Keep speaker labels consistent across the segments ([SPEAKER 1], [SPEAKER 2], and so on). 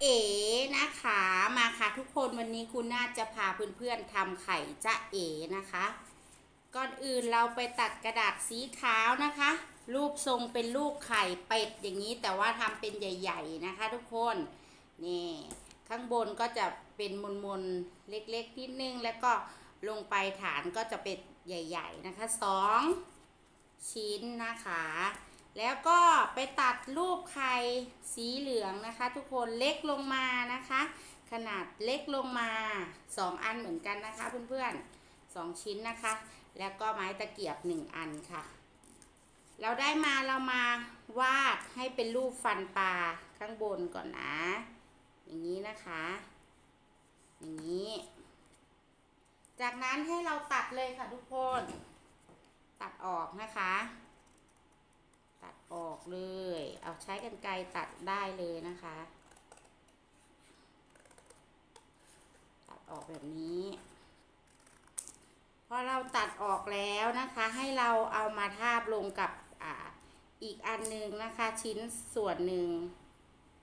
[SPEAKER 1] เอ๋นะคะมาค่ะทุกคนวันนี้คุณน่าจะพาเพื่อนๆทำไข่จะเอ๋นะคะ ก่อนอื่นเราไปตัดกระดาษสีขาวนะคะ รูปทรงเป็นลูกไข่เป็ดอย่างนี้แต่ว่าทำเป็นใหญ่ ๆนะคะ ทุกคนนี่ข้างบนก็จะเป็นมนๆเล็กๆนิดนึงแล้วก็ลงไปฐานก็จะเป็นใหญ่ ๆนะคะสองชิ้นนะคะ แล้วก็ไปตัดรูปไข่สีเหลืองนะคะ ทุกคนเล็กลงมานะคะ ขนาดเล็กลงมา 2 อันเหมือนกันนะคะ เพื่อนๆ2ชิ้นนะคะ แล้วก็ไม้ตะเกียบ 1 อันค่ะ เราได้มาเรามาวาดให้เป็นรูปฟันปลาข้างบนก่อนนะ อย่างนี้นะคะ อย่างนี้ จากนั้นให้เราตัดเลยค่ะทุกคน ตัดออกนะคะ ออกเลย เอาใช้กันไกรตัดได้เลยนะคะ ตัดออกแบบนี้พอเราตัดออกแล้วนะคะ ให้เราเอามาทาบลงกับอ่าอีกอันหนึ่งนะคะ ชิ้นส่วนหนึ่ง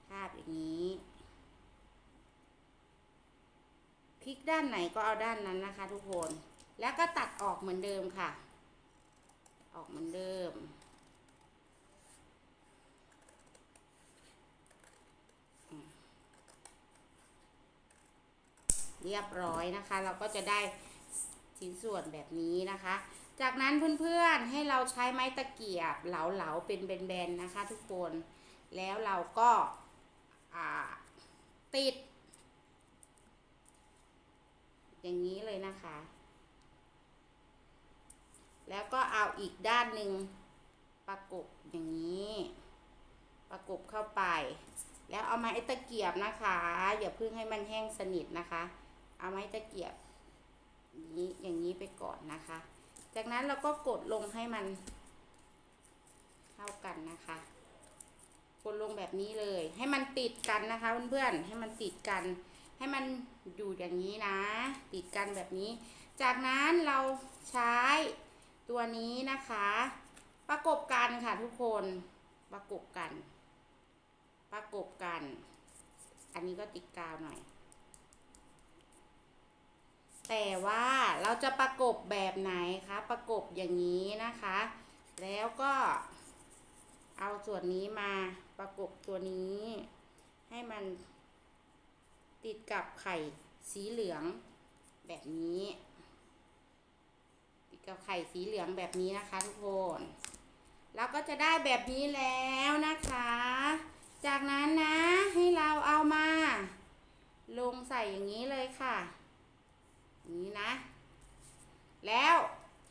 [SPEAKER 1] ทาบอย่างนี้พลิกด้านไหนก็เอาด้านนั้นนะคะ ทุกคน แล้วก็ตัดออกเหมือนเดิมค่ะ ออกเหมือนเดิม เรียบร้อยนะคะ เราก็จะได้ชิ้นส่วนแบบนี้นะคะ จากนั้นเพื่อนๆให้เราใช้ไม้ตะเกียบเหลาๆเป็นแบนๆนะคะ ทุกคนแล้วเราก็ติด อย่างนี้เลยนะคะ แล้วก็เอาอีกด้านหนึ่งประกบอย่างนี้ ประกบเข้าไป แล้วเอาไม้ตะเกียบนะคะ อย่าเพิ่งให้มันแห้งสนิทนะคะ เอาไม้ตะเกียบอย่างนี้อย่างนี้ไปก่อนนะคะ จากนั้นเราก็กดลงให้มันเข้ากันนะคะ กดลงแบบนี้เลย ให้มันติดกันนะคะเพื่อนๆให้มันติดกัน ให้มันอยู่อย่างนี้นะ ติดกันแบบนี้ จากนั้นเราใช้ตัวนี้นะคะ ประกบกันค่ะทุกคนประกบกัน ประกบกัน อันนี้ก็ติดกาวหน่อย แต่ว่าเราจะประกบแบบไหนคะ ประกบอย่างนี้นะคะ แล้วก็เอาส่วนนี้มาประกบตัวนี้ ให้มันติดกับไข่สีเหลืองแบบนี้ ติดกับไข่สีเหลืองแบบนี้นะคะทุกคนเราก็จะได้แบบนี้แล้วนะคะ จากนั้นนะให้เราเอามา ลงใส่อย่างนี้เลยค่ะ นี้นะ แล้ว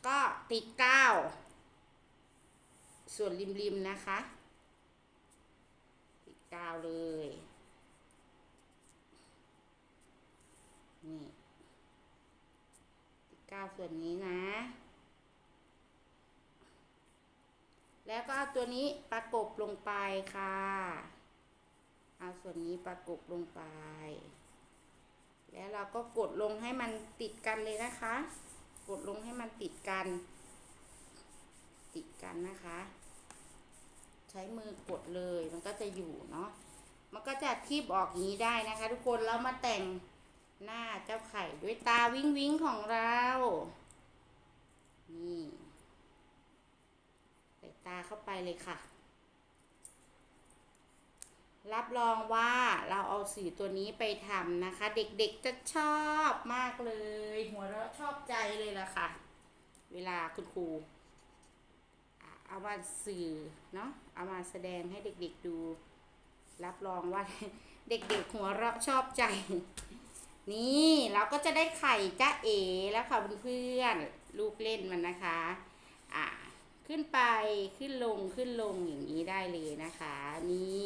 [SPEAKER 1] ก็ติดกาวส่วนริมๆนะคะ ติดกาวเลย นี่ติดกาวส่วนนี้นะ แล้วก็เอาตัวนี้ประกบลงไปค่ะ เอาส่วนนี้ประกบลงไป แล้วเราก็กดลงให้มันติดกันเลยนะคะ กดลงให้มันติดกัน ติดกันนะคะ ใช้มือกดเลยมันก็จะอยู่เนาะ มันก็จะคีบออกอย่างนี้ได้นะคะ ทุกคนแล้วมาแต่งหน้าเจ้าไข่ด้วยตาวิ้งวิ้งของเรา นี่ ใส่ตาเข้าไปเลยค่ะ รับรองว่าเราเอาสีตัวนี้ไปทำนะคะ เด็กๆจะชอบมากเลย หัวเราะชอบใจเลยล่ะค่ะ เวลาคุณครูเอามาสื่อเนาะเอามาแสดงให้เด็กๆดู รับรองว่าเด็กๆหัวเราะชอบใจ นี่เราก็จะได้ไข่จ้าเอแล้วค่ะเพื่อนๆลูกเล่นมันนะคะอะขึ้นไปขึ้นลงขึ้นลงอย่างนี้ได้เลยนะคะ นี่